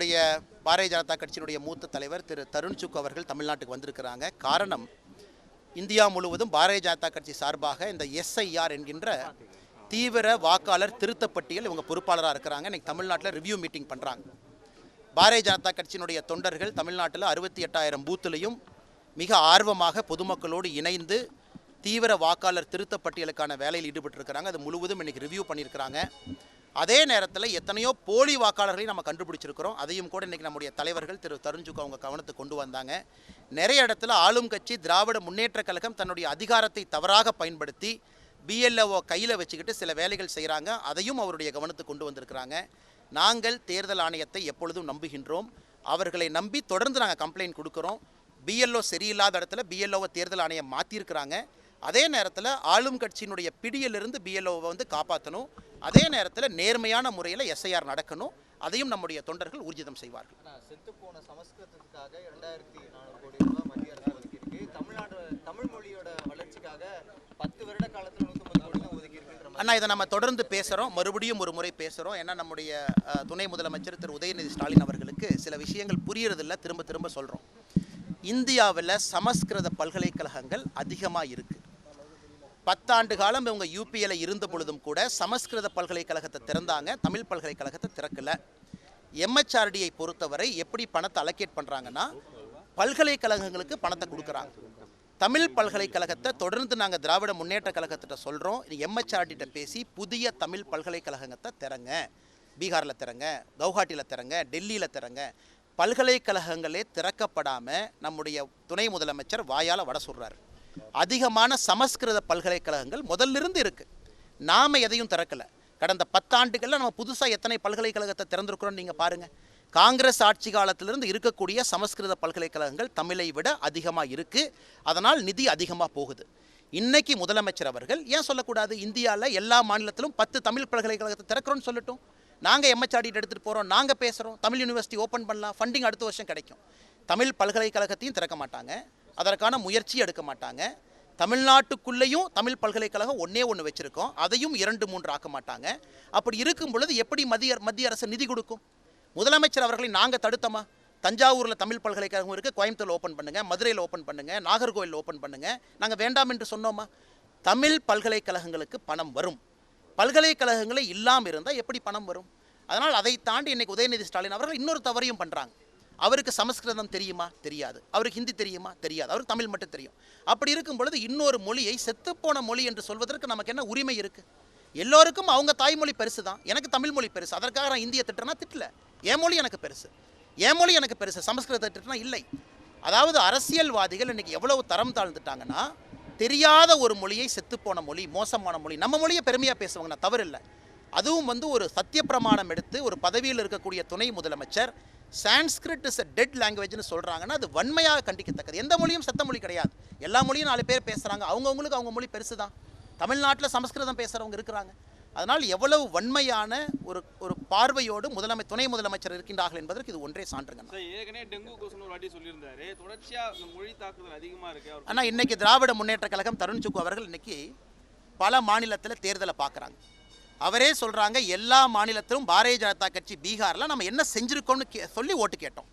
நம்முடைய பாரதிய ஜனதா கட்சியினுடைய மூத்த தலைவர் திரு தருண் சுக் அவர்கள் தமிழ்நாட்டுக்கு வந்திருக்கிறாங்க. காரணம் இந்தியா முழுவதும் பாரதிய ஜனதா கட்சி சார்பாக இந்த எஸ்ஐஆர் என்கின்ற தீவிர வாக்காளர் திருத்தப் பட்டியல் இவங்க பொறுப்பாளராக இருக்கிறாங்க. இன்னைக்கு தமிழ்நாட்டில் ரிவ்யூ மீட்டிங் பண்ணுறாங்க பாரதிய ஜனதா கட்சியினுடைய தொண்டர்கள் தமிழ்நாட்டில் அறுபத்தி எட்டாயிரம் பூத்துலையும் மிக ஆர்வமாக பொதுமக்களோடு இணைந்து தீவிர வாக்காளர் திருத்தப் பட்டியலுக்கான வேலையில் ஈடுபட்டிருக்கிறாங்க. அது முழுவதும் இன்றைக்கி ரிவ்யூ பண்ணியிருக்கிறாங்க. அதே நேரத்தில் எத்தனையோ போலி வாக்காளர்களையும் நம்ம கண்டுபிடிச்சிருக்கிறோம். அதையும் கூட இன்றைக்கி நம்முடைய தலைவர்கள் திரு தருண்ஜுக்கு அவங்க கவனத்துக்கு கொண்டு வந்தாங்க. நிறைய இடத்துல ஆளும் கட்சி திராவிட முன்னேற்றக் கழகம் தன்னுடைய அதிகாரத்தை தவறாக பயன்படுத்தி பிஎல்ஓ கையில் வச்சுக்கிட்டு சில வேலைகள் செய்கிறாங்க அதையும் அவருடைய கவனத்துக்கு கொண்டு வந்திருக்கிறாங்க. நாங்கள் தேர்தல் ஆணையத்தை எப்பொழுதும் நம்புகின்றோம். அவர்களை நம்பி தொடர்ந்து நாங்கள் கம்ப்ளைண்ட் கொடுக்குறோம். பிஎல்ஓ சரியில்லாத இடத்துல பிஎல்ஓவை தேர்தல் ஆணையம் மாற்றிருக்கிறாங்க அதே நேரத்தில் ஆளும் கட்சியினுடைய பிடியிலிருந்து பிஎல்ஓவை வந்து காப்பாற்றணும் அதே நேரத்தில் நேர்மையான முறையில் எஸ்ஐஆர் நடக்கணும். அதையும் நம்முடைய தொண்டர்கள் ஊர்ஜிதம் செய்வார்கள். செத்து போன சமஸ்கிருதத்துக்காக இரண்டாயிரத்தி நானூறு கோடி ரூபாய் மத்திய அரசு ஒதுக்கியிருக்கு. தமிழ்நாடு தமிழ் மொழியோட வளர்ச்சிக்காக பத்து வருட காலத்துல நூற்றம்பது கோடி தான் அண்ணா இதை நம்ம தொடர்ந்து பேசுகிறோம் மறுபடியும் ஒரு முறை பேசுகிறோம் ஏன்னா நம்முடைய துணை முதலமைச்சர் திரு. உதயநிதி ஸ்டாலின் அவர்களுக்கு சில விஷயங்கள் புரியறதில்ல. திரும்ப திரும்ப சொல்கிறோம் இந்தியாவில் சமஸ்கிருத பல்கலைக்கழகங்கள் அதிகமாக இருக்குது பத்தாண்டு காலம் இவங்க யூபியில் இருந்த பொழுதும் கூட சமஸ்கிருத பல்கலைக்கழகத்தை திறந்தாங்க. தமிழ் பல்கலைக்கழகத்தை திறக்கல. எம்ஹெச்ஆர்டியை பொறுத்தவரை எப்படி பணத்தை அலோகேட் பண்ணுறாங்கன்னா பல்கலைக்கழகங்களுக்கு பணத்தை கொடுக்குறாங்க. தமிழ் பல்கலைக்கழகத்தை தொடர்ந்து நாங்கள் திராவிட முன்னேற்ற கழகத்திட்ட சொல்கிறோம் எம்ஹெச்ஆர்டிட்ட பேசி புதிய தமிழ் பல்கலைக்கழகத்தை திறங்க. பீகாரில் திறங்க கவுஹாட்டியில் திறங்க டெல்லியில் திறங்க. பல்கலைக்கழகங்களே திறக்கப்படாமல் நம்முடைய துணை முதலமைச்சர் வாயால் வட சொல்கிறார் அதிகமான சமஸ்கிருத பல்கலைக்கழகங்கள் முதல்லிருந்து இருக்குது நாம எதையும் திறக்கல. கடந்த பத்தாண்டுகளில் நம்ம புதுசாக எத்தனை பல்கலைக்கழகத்தை திறந்திருக்கிறோம் நீங்கள் பாருங்கள் காங்கிரஸ் ஆட்சி காலத்திலிருந்து இருக்கக்கூடிய சமஸ்கிருத பல்கலைக்கழகங்கள் தமிழை விட அதிகமாக இருக்குது அதனால் நிதி அதிகமாக போகுது. இன்றைக்கி முதலமைச்சர் அவர்கள் ஏன் சொல்லக்கூடாது? இந்தியாவில் எல்லா மாநிலத்திலும் பத்து தமிழ் பல்கலைக்கழகத்தை திறக்கிறோன்னு சொல்லட்டும். நாங்கள் எம்எச்ஆர்டிட்டு எடுத்துகிட்டு போகிறோம் நாங்கள் பேசுகிறோம் தமிழ் யூனிவர்சிட்டி ஓப்பன் பண்ணலாம் ஃபண்டிங் அடுத்த வருஷம் கிடைக்கும். தமிழ் பல்கலைக்கழகத்தையும் திறக்க மாட்டாங்க. அதற்கான முயற்சி எடுக்க மாட்டாங்க. தமிழ்நாட்டுக்குள்ளேயும் தமிழ் பல்கலைக்கழகம் ஒன்றே ஒன்று வச்சுருக்கோம். அதையும் இரண்டு மூன்று ஆக்க மாட்டாங்க. அப்படி இருக்கும் பொழுது எப்படி மத்திய மத்திய அரசு நிதி கொடுக்கும்? முதலமைச்சர் அவர்களை நாங்கள் தடுத்தோமா? தஞ்சாவூரில் தமிழ் பல்கலைக்கழகம் இருக்குது கோயம்புத்தூரில் ஓப்பன் பண்ணுங்கள் மதுரையில் ஓப்பன் பண்ணுங்கள் நாகர்கோவில் ஓப்பன் பண்ணுங்கள் நாங்கள் வேண்டாம் என்று சொன்னோமா? தமிழ் பல்கலைக்கழகங்களுக்கு பணம் வரும். பல்கலைக்கழகங்களே இல்லாமல் இருந்தால் எப்படி பணம் வரும்? அதனால் அதை தாண்டி இன்றைக்கி உதயநிதி ஸ்டாலின் அவர்கள் இன்னொரு தவறையும் பண்ணுறாங்க அவருக்கு சமஸ்கிருதம் தெரியுமா? தெரியாது. அவருக்கு ஹிந்தி தெரியுமா? தெரியாது. அவருக்கு தமிழ் மட்டும் தெரியும். அப்படி இருக்கும் பொழுது இன்னொரு மொழியை செத்துப்போன மொழி என்று சொல்வதற்கு நமக்கு என்ன உரிமை இருக்கு? எல்லோருக்கும் அவங்க தாய்மொழி பெருசு தான் எனக்கு தமிழ் மொழி பெருசு. அதற்காக நான் இந்திய திட்டனா திட்டல. என் மொழி எனக்கு பெருசு. என் மொழி எனக்கு பெருசு. சமஸ்கிருத திட்டனா இல்லை. அதாவது அரசியல்வாதிகள் இன்னைக்கு எவ்வளவு தரம் தாழ்ந்துட்டாங்கன்னா தெரியாத ஒரு மொழியை செத்துப்போன மொழி மோசமான மொழி நம்ம மொழியை பெருமையாக பேசுவாங்க நான் தவறு இல்லை அதுவும் வந்து ஒரு சத்திய பிரமாணம் எடுத்து ஒரு பதவியில் இருக்கக்கூடிய துணை முதலமைச்சர் சான்ஸ்கிரிட் இஸ் அ டெட் லாங்குவேஜ்னு சொல்கிறாங்கன்னா அது வன்மையாக கண்டிக்கத்தக்கது. எந்த மொழியும் செத்த மொழி கிடையாது. எல்லா மொழியும் நாலு பேர் பேசுகிறாங்க அவங்கவுங்களுக்கு அவங்க மொழி பெருசு தான் தமிழ்நாட்டில் சமஸ்கிருதம் பேசுகிறவங்க இருக்கிறாங்க. அதனால் எவ்வளவு வன்மையான ஒரு ஒரு பார்வையோடு முதலமை துணை முதலமைச்சர் இருக்கின்றார்கள் என்பதற்கு இது ஒன்றே சான்றுங்க. ஏற்கனவே டெங்கு கொசுன்னு ஒரு வாட்டி சொல்லியிருந்தாரு. தொடர்ச்சியா இந்த மொழி தாக்குதல் அதிகமா இருக்கு ஆனால் இன்னைக்கு திராவிட முன்னேற்ற கழகம் தருண் சுக்கு அவர்கள் இன்னைக்கு பல மாநிலத்தில் தேர்தலை பார்க்குறாங்க. அவரே சொல்கிறாங்க எல்லா மாநிலத்திலும் பாரதிய ஜனதா கட்சி பீகாரில் நம்ம என்ன செஞ்சுருக்கோம்னு கே சொல்லி ஓட்டு கேட்டோம்.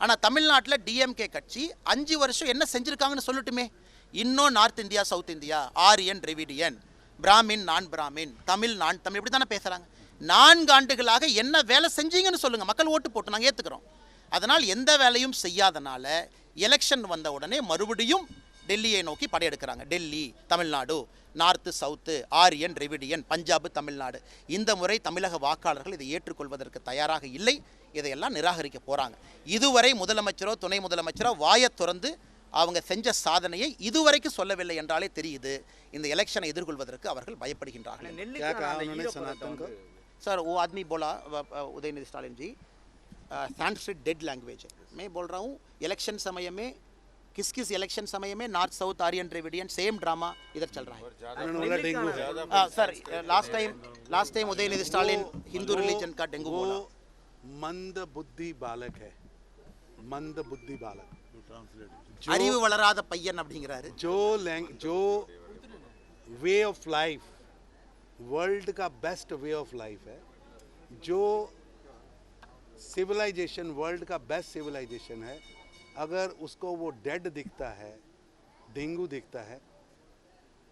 ஆனால் தமிழ்நாட்டில் டிஎம்கே கட்சி அஞ்சு வருஷம் என்ன செஞ்சுருக்காங்கன்னு சொல்லட்டுமே. இன்னும் north India south India Aryan Dravidian Brahmin நான் பிராமின் தமிழ் நான் தமிழ் இப்படி தானே பேசுகிறாங்க நான்கு ஆண்டுகளாக என்ன வேலை செஞ்சீங்கன்னு சொல்லுங்கள் மக்கள் ஓட்டு போட்டு நாங்கள் ஏற்றுக்கிறோம் அதனால் எந்த வேலையும் செய்யாதனால எலெக்ஷன் வந்த உடனே மறுபடியும் டெல்லியை நோக்கி படையெடுக்கிறாங்க Delhi Tamil Nadu north south Aryan Dravidian Punjab Tamil Nadu இந்த முறை தமிழக வாக்காளர்கள் இதை ஏற்றுக்கொள்வதற்கு தயாராக இல்லை இதையெல்லாம் நிராகரிக்க போகிறாங்க இதுவரை முதலமைச்சரோ துணை முதலமைச்சரோ வாயத் திறந்து அவங்க செஞ்ச சாதனையை இதுவரைக்கும் சொல்லவில்லை என்றாலே தெரியுது இந்த எலெக்ஷனை எதிர்கொள்வதற்கு அவர்கள் பயப்படுகின்றார்கள் நெல்லிக்கான அந்த ஈரப்பதத்தை வந்து सर वो आदमी बोला व- व- उदयनिधि स्टालिन जी संस्कृत डेड लैंग्वेज है मैं बोल रहा हूँ इलेक्शन समय में किस किस इलेक्शन समय में north south Aryan Dravidian same drama इधर चल रहा है आ, sir last time last time Udhayanidhi Stalin Hindu religion का डेंगू बोला वो मंद बुद्धि बालक है मंद बुद्धि बालक அறிவு வளராத பையன் அப்படிங்கிறாரு जो लैंग जो वे ऑफ लाइफ वर्ल्ड का बेस्ट वे ऑफ लाइफ है जो सिविलाइजेशन वर्ल्ड का बेस्ट सिविलाइजेशन है अगर उसको वो डेड दिखता है डेंगू दिखता है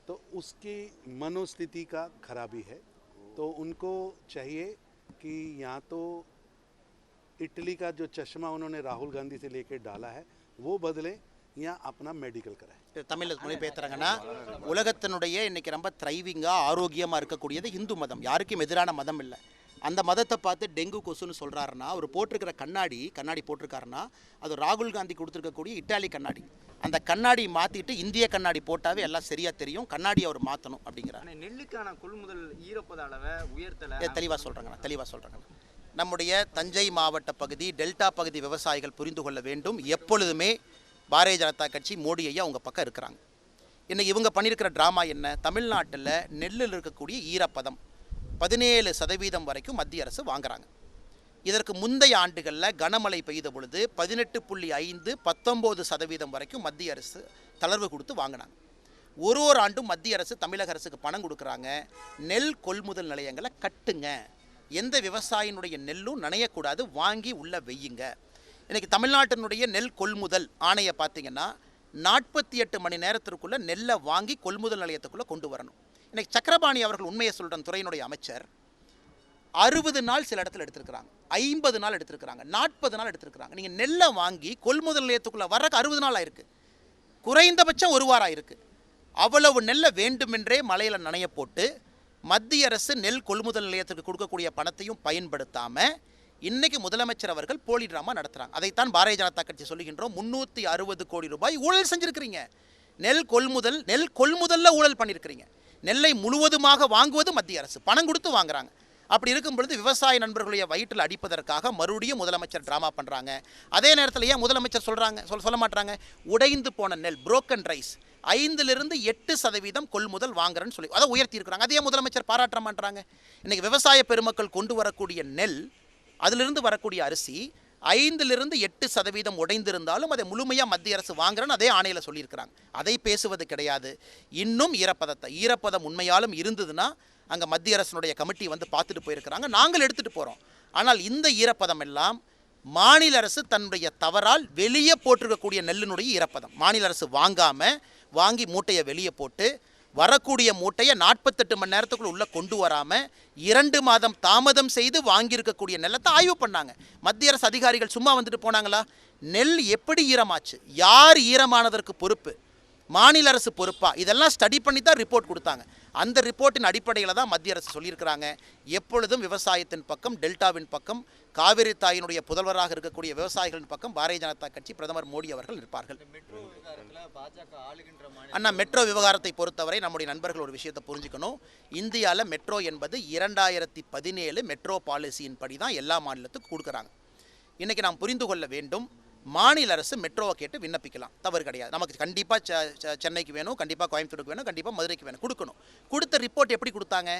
तो उसकी मनोस्थिति का खराबी है तो उनको चाहिए कि यहाँ तो इटली का जो चश्मा उन्होंने राहुल गांधी से लेकर डाला है वो बदले या अपना मेडिकल कराए இது தமிழில் மொழிபெயர்த்துறாங்கன்னா உலகத்தினுடைய இன்னைக்கு ரொம்ப த்ரைவிங்காக ஆரோக்கியமாக இருக்கக்கூடியது இந்து மதம் யாருக்கும் எதிரான மதம் இல்லை அந்த மதத்தை பார்த்து டெங்கு கொசுன்னு சொல்கிறாருன்னா அவர் போட்டிருக்கிற கண்ணாடி கண்ணாடி போட்டிருக்காருன்னா அது ராகுல் காந்தி கொடுத்துருக்கக்கூடிய இட்டாலி கண்ணாடி. அந்த கண்ணாடி மாற்றிட்டு இந்திய கண்ணாடி போட்டாவே எல்லாம் சரியாக தெரியும். கண்ணாடி அவர் மாற்றணும் அப்படிங்கிறார். நெல்லுக்கான கொள்முதல் ஈரப்பத அளவை உயர்த்தல? தெளிவாக சொல்கிறாங்கண்ணா தெளிவாக சொல்கிறாங்கண்ணா நம்முடைய தஞ்சை மாவட்ட பகுதி டெல்டா பகுதி விவசாயிகள் புரிந்து கொள்ள வேண்டும். எப்பொழுதுமே பாரதிய ஜனதா கட்சி மோடி ஐயா உங்கள் பக்கம் இருக்கிறாங்க. இன்னைக்கு இவங்க பண்ணியிருக்கிற ட்ராமா என்ன? தமிழ்நாட்டில் நெல்லில் இருக்கக்கூடிய ஈரப்பதம். பதினேழு சதவீதம் வரைக்கும் மத்திய அரசு வாங்குறாங்க. இதற்கு முந்தைய ஆண்டுகளில் கனமழை பெய்த பொழுது பதினெட்டு புள்ளி ஐந்து பத்தொம்போது சதவீதம் வரைக்கும் மத்திய அரசு தளர்வு கொடுத்து வாங்கினாங்க. ஒரு ஒரு ஆண்டும் மத்திய அரசு தமிழக அரசுக்கு பணம் கொடுக்குறாங்க. நெல் கொள்முதல் நிலையங்களை கட்டுங்க. எந்த விவசாயினுடைய நெல்லும் நனையக்கூடாது வாங்கி உள்ள வெய்யுங்க. இன்றைக்கி தமிழ்நாட்டினுடைய நெல் கொள்முதல் ஆணையை பார்த்தீங்கன்னா நாற்பத்தி எட்டு மணி நேரத்திற்குள்ளே நெல்லை வாங்கி கொள்முதல் நிலையத்துக்குள்ளே கொண்டு வரணும். இன்னைக்கு சக்கரபாணி அவர்கள் உண்மையை சொல்கிற துறையினுடைய அமைச்சர். அறுபது நாள் சில இடத்துல எடுத்திருக்கிறாங்க. ஐம்பது நாள் எடுத்திருக்கிறாங்க. நாற்பது நாள் எடுத்திருக்கிறாங்க. நீங்கள் நெல்லை வாங்கி கொள்முதல் நிலையத்துக்குள்ளே வர்றக்கு அறுபது நாள் ஆயிருக்கு. குறைந்தபட்சம் ஒரு வாரம் ஆயிருக்கு. அவ்வளவு நெல்லை வேண்டுமென்றே மலையில் நனைய போட்டு மத்திய அரசு நெல் கொள்முதல் நிலையத்துக்கு கொடுக்கக்கூடிய பணத்தையும் பயன்படுத்தாமல் இன்னைக்கு முதலமைச்சர் அவர்கள் போலி ட்ராமா நடத்துகிறாங்க அதைத்தான் பாரதிய ஜனதா கட்சி சொல்லுகின்றோம். முந்நூற்றி அறுபது கோடி ரூபாய் ஊழல் செஞ்சிருக்கிறீங்க. நெல் கொள்முதல் நெல் கொள்முதலில் ஊழல் பண்ணியிருக்கிறீங்க நெல்லை முழுவதுமாக வாங்குவது மத்திய அரசு. பணம் கொடுத்து வாங்குறாங்க. அப்படி இருக்கும் பொழுது விவசாய நண்பர்களுடைய வயிற்றில் அடிப்பதற்காக மறுபடியும் முதலமைச்சர் ட்ராமா பண்ணுறாங்க அதே நேரத்தில் ஏன் முதலமைச்சர் சொல்கிறாங்க சொல் சொல்ல மாட்டாங்க உடைந்து போன நெல் புரோக்கன் ரைஸ் ஐந்திலிருந்து எட்டு சதவீதம் கொள்முதல் வாங்குறேன்னு சொல்லி அதை உயர்த்தி இருக்கிறாங்க அதே முதலமைச்சர் பாராட்ட மாட்டாங்க இன்றைக்கி விவசாய பெருமக்கள் கொண்டு வரக்கூடிய நெல் அதிலிருந்து வரக்கூடிய அரிசி ஐந்திலிருந்து எட்டு சதவீதம் உடைந்திருந்தாலும் அதை முழுமையாக மத்திய அரசு வாங்குறேன்னு அதே ஆணையில் சொல்லியிருக்கிறாங்க. அதை பேசுவது கிடையாது. இன்னும் ஈரப்பதத்தை ஈரப்பதம் உண்மையாலும் இருந்ததுன்னா அங்கே மத்திய அரசினுடைய கமிட்டி வந்து பார்த்துட்டு போயிருக்கிறாங்க. நாங்கள் எடுத்துகிட்டு போகிறோம் ஆனால் இந்த ஈரப்பதம் எல்லாம் மாநில அரசு தன்னுடைய தவறால் வெளியே போட்டிருக்கக்கூடிய நெல்லினுடைய ஈரப்பதம். மாநில அரசு வாங்காமல் வாங்கி மூட்டையை வெளியே போட்டு வரக்கூடிய மூட்டையை நாற்பத்தெட்டு மணி நேரத்துக்குள்ள உள்ள கொண்டு வராமல் இரண்டு மாதம் தாமதம் செய்து வாங்கியிருக்கக்கூடிய நெல்லத்தை ஆய்வு பண்ணாங்க. மத்திய அரசு அதிகாரிகள் சும்மா வந்துட்டு போனாங்களா? நெல் எப்படி ஈரமாச்சு? யார் ஈரமானதற்கு பொறுப்பு? மாநில அரசு பொறுப்பா? இதெல்லாம் ஸ்டடி பண்ணி தான் ரிப்போர்ட் கொடுத்தாங்க. அந்த ரிப்போர்ட்டின் அடிப்படையில் தான் மத்திய அரசு சொல்லியிருக்கிறாங்க. எப்பொழுதும் விவசாயத்தின் பக்கம் டெல்டாவின் பக்கம் காவிரி தாயினுடைய புதல்வராக இருக்கக்கூடிய விவசாயிகளின் பக்கம் பாரதிய ஜனதா கட்சி பிரதமர் மோடி அவர்கள் இருப்பார்கள். அண்ணா மெட்ரோ விவகாரத்தை பொறுத்தவரை நம்முடைய நண்பர்கள் ஒரு விஷயத்தை புரிஞ்சுக்கணும். இந்தியாவில் மெட்ரோ என்பது இரண்டாயிரத்தி பதினேழு மெட்ரோ பாலிசியின் படி தான் எல்லா மாநிலத்துக்கும் கொடுக்குறாங்க. இன்றைக்கி நாம் புரிந்து கொள்ள வேண்டும் மாநில அரசு மெட்ரோவை கேட்டு விண்ணப்பிக்கலாம். தவறு கிடையாது. நமக்கு கண்டிப்பாக சென்னைக்கு வேணும் கண்டிப்பாக கோயம்புத்தூருக்கு வேணும் கண்டிப்பாக மதுரைக்கு வேணும். கொடுக்கணும். கொடுத்த ரிப்போர்ட் எப்படி கொடுத்தாங்க?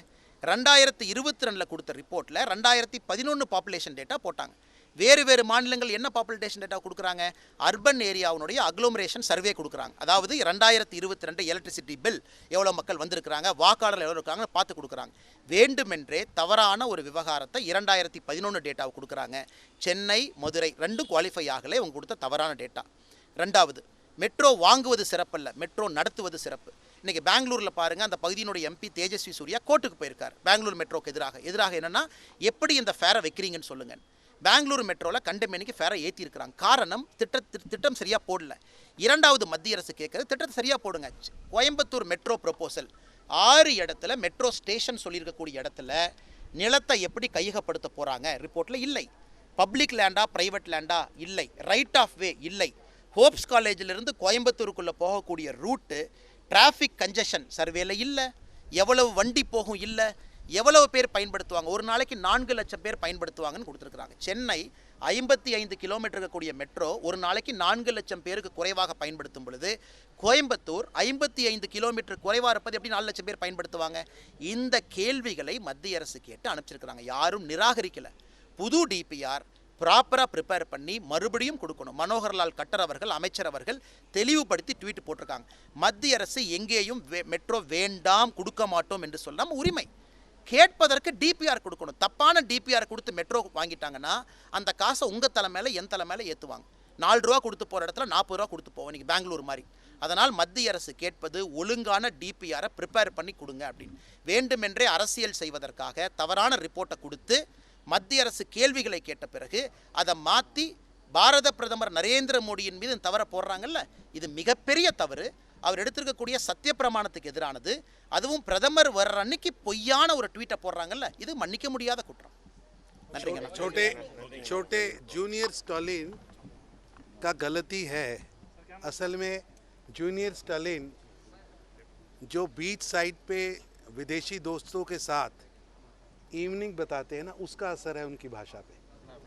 ரெண்டாயிரத்தி இருபத்தி ரெண்டில் கொடுத்த ரிப்போர்ட்டில் ரெண்டாயிரத்தி பதினொன்று பாப்புலேஷன் டேட்டா போட்டாங்க. வேறு வேறு மாநிலங்கள் என்ன பாப்புலேஷன் டேட்டா கொடுக்குறாங்க? அர்பன் ஏரியாவுடைய அக்ளோமரேஷன் சர்வே கொடுக்குறாங்க. அதாவது ரெண்டாயிரத்தி இருபத்தி ரெண்டு எலக்ட்ரிசிட்டி பில் எவ்வளோ மக்கள் வந்திருக்கிறாங்க? வாக்காளர் எவ்வளோ இருக்காங்கன்னு பார்த்து கொடுக்குறாங்க. வேண்டுமென்றே தவறான ஒரு விவகாரத்தை இரண்டாயிரத்தி பதினொன்று டேட்டாவை கொடுக்குறாங்க. சென்னை மதுரை ரெண்டும் குவாலிஃபை ஆகலை. அவங்க கொடுத்த தவறான டேட்டா ரெண்டாவது மெட்ரோ வாங்குவது சிறப்பல்ல. மெட்ரோ நடத்துவது சிறப்பு. இன்றைக்கி பெங்களூரில் பாருங்கள் அந்த பகுதியினுடைய எம்பி தேஜஸ்வி சூர்யா கோர்ட்டுக்கு போயிருக்கார். பெங்களூர் மெட்ரோக்கு எதிராக. எதிராக என்னென்னா எப்படி இந்த ஃபேரை வைக்கிறீங்கன்னு சொல்லுங்கள் பெங்களூர் மெட்ரோவில் கண்டமேனிக்கு ஃபேரை ஏற்றிருக்கிறாங்க காரணம் திட்ட திட்ட- திட்டம் சரியாக போடல. இரண்டாவது மத்திய அரசு கேட்குறது திட்டத்தை சரியாக போடுங்க. கோயம்புத்தூர் மெட்ரோ ப்ரொப்போசல் ஆறு இடத்துல மெட்ரோ ஸ்டேஷன் சொல்லியிருக்கக்கூடிய இடத்துல நிலத்தை எப்படி கையகப்படுத்த போகிறாங்க ரிப்போர்ட்டில் இல்லை. பப்ளிக் லேண்டா ப்ரைவேட் லேண்டா இல்லை. ரைட் ஆஃப் வே இல்லை. ஹோப்ஸ் காலேஜிலிருந்து கோயம்புத்தூருக்குள்ளே போகக்கூடிய ரூட்டு டிராஃபிக் கஞ்சஷன் சர்வேல இல்லை. எவ்வளவு வண்டி போகும் இல்லை. எவ்வளவு பேர் பயன்படுத்துவாங்க? ஒரு நாளைக்கு நான்கு லட்சம் பேர் பயன்படுத்துவாங்கன்னு கொடுத்துருக்குறாங்க. சென்னை ஐம்பத்தி ஐந்து கிலோமீட்டர் இருக்கக்கூடிய மெட்ரோ ஒரு நாளைக்கு நான்கு லட்சம் பேருக்கு குறைவாக பயன்படுத்தும் பொழுது கோயம்புத்தூர் ஐம்பத்தி ஐந்து கிலோமீட்டர் குறைவாக இருப்பது எப்படி நாலு லட்சம் பேர் பயன்படுத்துவாங்க? இந்த கேள்விகளை மத்திய அரசு கேட்டு அனுப்பிச்சிருக்கிறாங்க. யாரும் நிராகரிக்கலை. புது டிபிஆர் ப்ராப்பராக ப்ரிப்பேர் பண்ணி மறுபடியும் கொடுக்கணும். மனோகர்லால் கட்டர் அவர்கள் அமைச்சர் அவர்கள் தெளிவுபடுத்தி ட்வீட் போட்டிருக்காங்க. மத்திய அரசு எங்கேயும் வே- மெட்ரோ வேண்டாம் கொடுக்க மாட்டோம் என்று சொல்லாமல் உரிமை. கேட்பதற்கு டிபிஆர் கொடுக்கணும். தப்பான டிபிஆர் கொடுத்து மெட்ரோ வாங்கிட்டாங்கன்னா அந்த காசை உங்கள் தலை மேலே என் தலை மேலே ஏற்றுவாங்க நாலு ரூபா கொடுத்து போகிற இடத்துல நாற்பது ரூபா கொடுத்து போவோம். நீங்கள் பெங்களூர் மாதிரி. அதனால் மத்திய அரசு கேட்பது ஒழுங்கான டிபிஆரை ப்ரிப்பேர் பண்ணி கொடுங்க அப்படின்னு. வேண்டுமென்றே அரசியல் செய்வதற்காக தவறான ரிப்போர்ட்டை கொடுத்து மத்திய அரசு கேள்விகளை கேட்ட பிறகு அதை மாற்றி பாரத பிரதமர் நரேந்திர மோடியின் மீது தவற தவறை போடுறாங்கல்ல? இது மிகப்பெரிய தவறு. அவர் எடுத்திருக்கக்கூடிய சத்திய பிரமாணத்துக்கு எதிரானது அதுவும் பிரதமர் வர்ற அன்னைக்கு பொய்யான ஒரு ட்வீட்டை போடுறாங்கல்ல இது மன்னிக்க முடியாத குற்றம் நன்றிங்க छोटे छोटे जूनियर स्टालिन का गलती है असल में जूनियर स्टालिन जो बीच साइड पे विदेशी दोस्तों के साथ इवनिंग बताते हैं ना उसका असर है उनकी भाषा पे